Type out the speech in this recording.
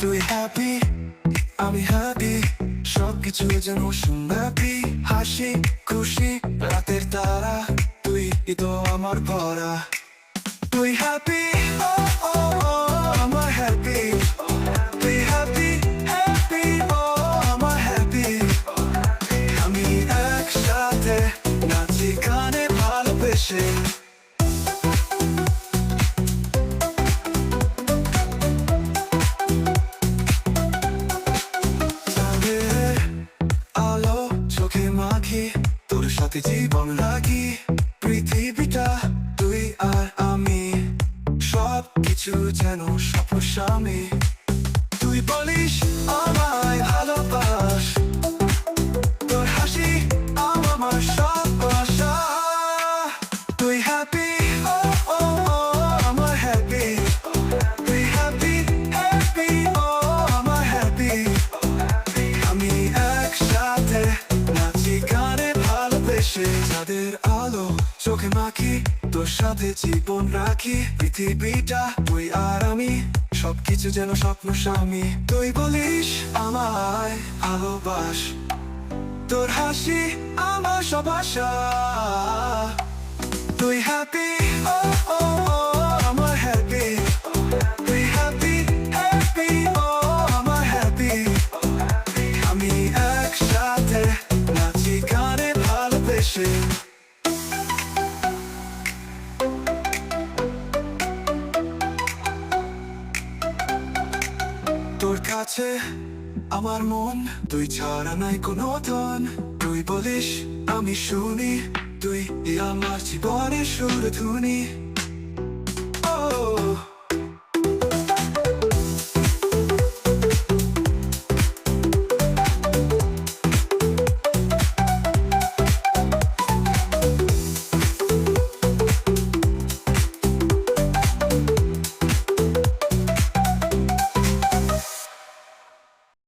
তুই হ্যাপি আমি হ্যাপি সবকিছু যেন সুন্দরী হাসি, খুশি, রাতের তারা, তুই তো আমার ভরা। তুই হ্যাপি ও ও আমার হ্যাপি তুই হ্যাপি হ্যাপি ও, আমার হ্যাপি আমি একসাথে নাচি গানে ভালোবেসে। সাথে জীবন লাগি পৃথিবীটা, তুই আর আমি। সব কিছু যেন স্বপ্ন স্বামী তুই বলিস আমায় ভালোবেসে যাদের আলো, চোখে মাখি, তোর সাথে জীবন রাখি, পৃথিবীটা তুই আর আমি, সবকিছু যেন স্বপ্ন স্বামী। তুই বলিস আমায় ভালোবাস, তোর হাসি আমার সব তোর কাছে আমার মন, তুই ছাড়া নাই কোনো ধন। তুই বলিস, আমি শুনি, তুই আমার জীবনের সুর ধুনি